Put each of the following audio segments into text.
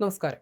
നമസ്കാരം.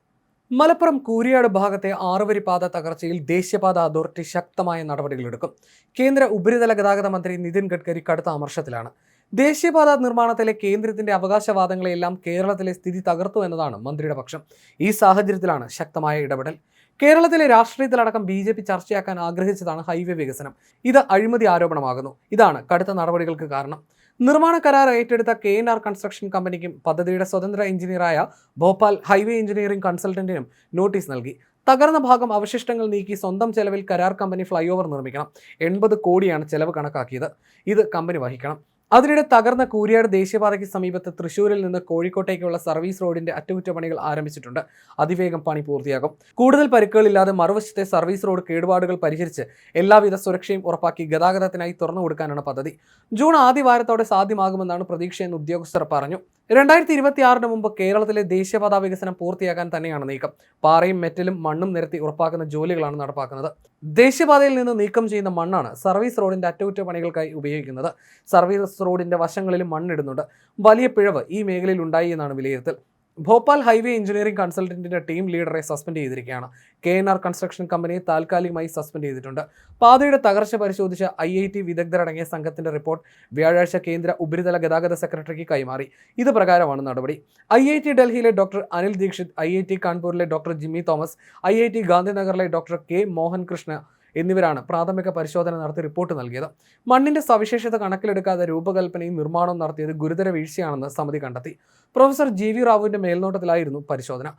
മലപ്പുറം കൂരിയാട് ഭാഗത്തെ ആറുവരി പാത തകർച്ചയിൽ ദേശീയപാത അതോറിറ്റി ശക്തമായ നടപടികളെടുക്കും. കേന്ദ്ര ഉപരിതല ഗതാഗത മന്ത്രി നിതിൻ ഗഡ്കരി കടുത്ത അമർഷത്തിലാണ്. ദേശീയപാത നിർമ്മാണത്തിലെ കേന്ദ്രത്തിന്റെ അവകാശവാദങ്ങളെല്ലാം കേരളത്തിലെ സ്ഥിതി തകർത്തു എന്നതാണ് മന്ത്രിയുടെ പക്ഷം. ഈ സാഹചര്യത്തിലാണ് ശക്തമായ ഇടപെടൽ. കേരളത്തിലെ രാഷ്ട്രീയത്തിലടക്കം ബി ജെ പി ചർച്ചയാക്കാൻ ആഗ്രഹിച്ചതാണ് ഹൈവേ വികസനം. ഇത് അഴിമതി ആരോപണമാകുന്നു. ഇതാണ് കടുത്ത നടപടികൾക്ക് കാരണം. നിർമ്മാണ കരാർ ഏറ്റെടുത്ത കെ എൻ ആർ കൺസ്ട്രക്ഷൻ കമ്പനിക്കും പദ്ധതിയുടെ സ്വതന്ത്ര എഞ്ചിനീയറായ ഭോപ്പാൽ ഹൈവേ എഞ്ചിനീയറിംഗ് കൺസൾട്ടന്റിനും നോട്ടീസ് നൽകി. തകർന്ന ഭാഗം അവശിഷ്ടങ്ങൾ നീക്കി സ്വന്തം ചെലവിൽ കരാർ കമ്പനി ഫ്ലൈ ഓവർ നിർമ്മിക്കണം. എൺപത് കോടിയാണ് ചെലവ് കണക്കാക്കിയത്. ഇത് കമ്പനി വഹിക്കണം. അതിനിടെ തകർന്ന കൂരിയാട് ദേശീയപാതയ്ക്ക് സമീപത്ത് തൃശൂരിൽ നിന്ന് കോഴിക്കോട്ടേക്കുള്ള സർവീസ് റോഡിന്റെ അറ്റകുറ്റപ്പണികൾ ആരംഭിച്ചിട്ടുണ്ട്. അതിവേഗം പണി പൂർത്തിയാകും. കൂടുതൽ പരിക്കുകളില്ലാതെ മറുവശത്തെ സർവീസ് റോഡ് കേടുപാടുകൾ പരിഹരിച്ച് എല്ലാവിധ സുരക്ഷയും ഉറപ്പാക്കി ഗതാഗതത്തിനായി തുറന്നു കൊടുക്കാനാണ് പദ്ധതി. ജൂൺ ആദ്യവാരത്തോടെ സാധ്യമാകുമെന്നാണ് പ്രതീക്ഷയെന്ന് ഉദ്യോഗസ്ഥർ പറഞ്ഞു. രണ്ടായിരത്തി ഇരുപത്തി ആറിന് മുമ്പ് കേരളത്തിലെ ദേശീയപാതാ വികസനം പൂർത്തിയാക്കാൻ തന്നെയാണ് നീക്കം. പാറയും മെറ്റലും മണ്ണും നിരത്തി ഉറപ്പാക്കുന്ന ജോലികളാണ് നടപ്പാക്കുന്നത്. ദേശീയപാതയിൽ നിന്ന് നീക്കം ചെയ്യുന്ന മണ്ണാണ് സർവീസ് റോഡിന്റെ അറ്റകുറ്റപ്പണികൾക്കായി ഉപയോഗിക്കുന്നത്. സർവീസ് റോഡിന്റെ വശങ്ങളിലും മണ്ണിടുന്നുണ്ട്. വലിയ പിഴവ് ഈ മേഖലയിൽ ഉണ്ടായി എന്നാണ് വിലയിരുത്തൽ. ഭോപ്പാൽ ഹൈവേ എഞ്ചിനീയറിംഗ് കൺസൾട്ടന്റിന്റെ ടീം ലീഡറെ സസ്പെൻഡ് ചെയ്തിരിക്കുകയാണ്. കെ എൻ ആർ കൺസ്ട്രക്ഷൻ കമ്പനിയെ താൽക്കാലികമായി സസ്പെൻഡ് ചെയ്തിട്ടുണ്ട്. പാതയുടെ തകർച്ച പരിശോധിച്ച ഐ ഐ ടി വിദഗ്ധരടങ്ങിയ സംഘത്തിന്റെ റിപ്പോർട്ട് വ്യാഴാഴ്ച കേന്ദ്ര ഉപരിതല ഗതാഗത സെക്രട്ടറിക്ക് കൈമാറി. ഇത് പ്രകാരമാണ് നടപടി. ഐ ഐ ടി ഡൽഹിയിലെ doctor Anil Dikshit I I T കാൺപൂരിലെ doctor Jimmy Thomas I I T ഗാന്ധിനഗറിലെ doctor K Mohan Krishna എന്നിവരാണ് പ്രാഥമിക പരിശോധന നടത്തി റിപ്പോർട്ട് നൽകിയത്. മണ്ണിന്റെ സവിശേഷത കണക്കിലെടുക്കാതെ രൂപകൽപ്പനയും നിർമ്മാണവും നടത്തിയത് ഗുരുതര വീഴ്ചയാണെന്ന് സമിതി കണ്ടെത്തി. പ്രൊഫസർ ജി വി റാവുവിന്റെ മേൽനോട്ടത്തിലായിരുന്നു പരിശോധന.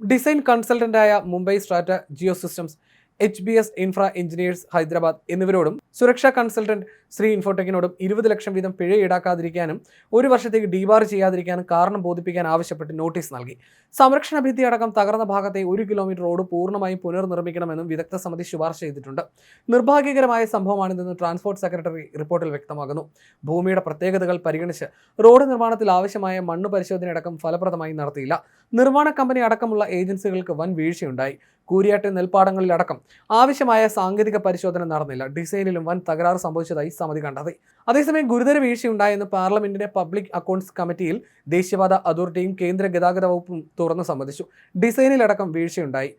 Design കൺസൾട്ടന്റായ Mumbai Strata Geo Systems H B S Infra Engineers Hyderabad എന്നിവരോടും സുരക്ഷാ കൺസൾട്ടന്റ് ശ്രീ ഇൻഫോടെക്കിനോടും ഇരുപത് ലക്ഷം വീതം പിഴ ഈടാക്കാതിരിക്കാനും ഒരു വർഷത്തേക്ക് ഡീബാർ ചെയ്യാതിരിക്കാനും കാരണം ബോധിപ്പിക്കാൻ ആവശ്യപ്പെട്ട് നോട്ടീസ് നൽകി. സംരക്ഷണ ഭിത്തി അടക്കം തകർന്ന ഭാഗത്തെ ഒരു കിലോമീറ്റർ റോഡ് പൂർണമായും പുനർനിർമ്മിക്കണമെന്നും വിദഗ്ധ സമിതി ശുപാർശ ചെയ്തിട്ടുണ്ട്. നിർഭാഗ്യകരമായ സംഭവമാണിതെന്ന് ട്രാൻസ്പോർട്ട് സെക്രട്ടറി റിപ്പോർട്ടിൽ വ്യക്തമാകുന്നു. ഭൂമിയുടെ പ്രത്യേകതകൾ പരിഗണിച്ച് റോഡ് നിർമ്മാണത്തിൽ ആവശ്യമായ മണ്ണ് പരിശോധന അടക്കം ഫലപ്രദമായി നടത്തിയില്ല. നിർമ്മാണ കമ്പനി അടക്കമുള്ള ഏജൻസികൾക്ക് വൻ വീഴ്ചയുണ്ടായി. കൂരിയാട്ടെ നെൽപ്പാടങ്ങളിലടക്കം ആവശ്യമായ സാങ്കേതിക പരിശോധന നടന്നില്ല. ഡിസൈനിലും വൻ തകരാറ് സംഭവിച്ചതായി സമിതി കണ്ടത് അതേസമയം ഗുരുതര വീഴ്ചയുണ്ടായെന്ന് പാർലമെന്റിന്റെ പബ്ലിക് അക്കൗണ്ട്സ് കമ്മിറ്റിയിൽ ദേശീയപാത അതോറിറ്റിയും കേന്ദ്ര ഗതാഗത വകുപ്പും തുറന്നു സമ്മതിച്ചു. ഡിസൈനിലടക്കം വീഴ്ചയുണ്ടായി.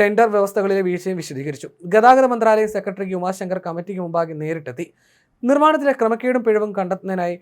ടെൻഡർ വ്യവസ്ഥകളിലെ വീഴ്ചയും വിശദീകരിച്ചു. ഗതാഗത മന്ത്രാലയ സെക്രട്ടറി ഉമാശങ്കർ കമ്മിറ്റിക്ക് മുമ്പാകെ നേരിട്ടെത്തി. നിർമ്മാണത്തിലെ ക്രമക്കേടും പിഴവും കണ്ടെത്തുന്നതിനായി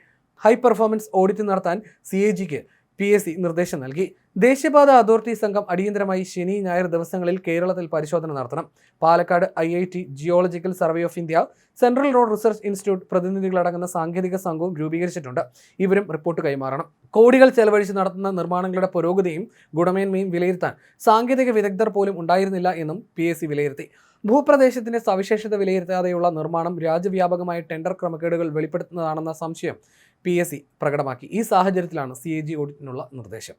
ഹൈ പെർഫോമൻസ് ഓഡിറ്റ് നടത്താൻ സി എ ജിക്ക് പി എസ് സി നിർദ്ദേശം നൽകി. ദേശീയപാത അതോറിറ്റി സംഘം അടിയന്തരമായി ശനി ഞായർ ദിവസങ്ങളിൽ കേരളത്തിൽ പരിശോധന നടത്തണം. Palakkad I I T geological survey of India central road research institute പ്രതിനിധികളടങ്ങുന്ന സാങ്കേതിക സംഘവും രൂപീകരിച്ചിട്ടുണ്ട്. ഇവരും റിപ്പോർട്ട് കൈമാറണം. കോടികൾ ചെലവഴിച്ച് നടത്തുന്ന നിർമ്മാണങ്ങളുടെ പുരോഗതിയും ഗുണമേന്മയും വിലയിരുത്താൻ സാങ്കേതിക വിദഗ്ധർ പോലും ഉണ്ടായിരുന്നില്ല എന്നും പി വിലയിരുത്തി. ഭൂപ്രദേശത്തിന്റെ സവിശേഷത വിലയിരുത്താതെയുള്ള നിർമ്മാണം രാജ്യവ്യാപകമായ ടെൻഡർ ക്രമക്കേടുകൾ വെളിപ്പെടുത്തുന്നതാണെന്ന സംശയം പി എസ് സി പ്രകടമാക്കി. ഈ സാഹചര്യത്തിലാണ് സി എ ജി ഓഡിറ്റിനുള്ള നിർദ്ദേശം.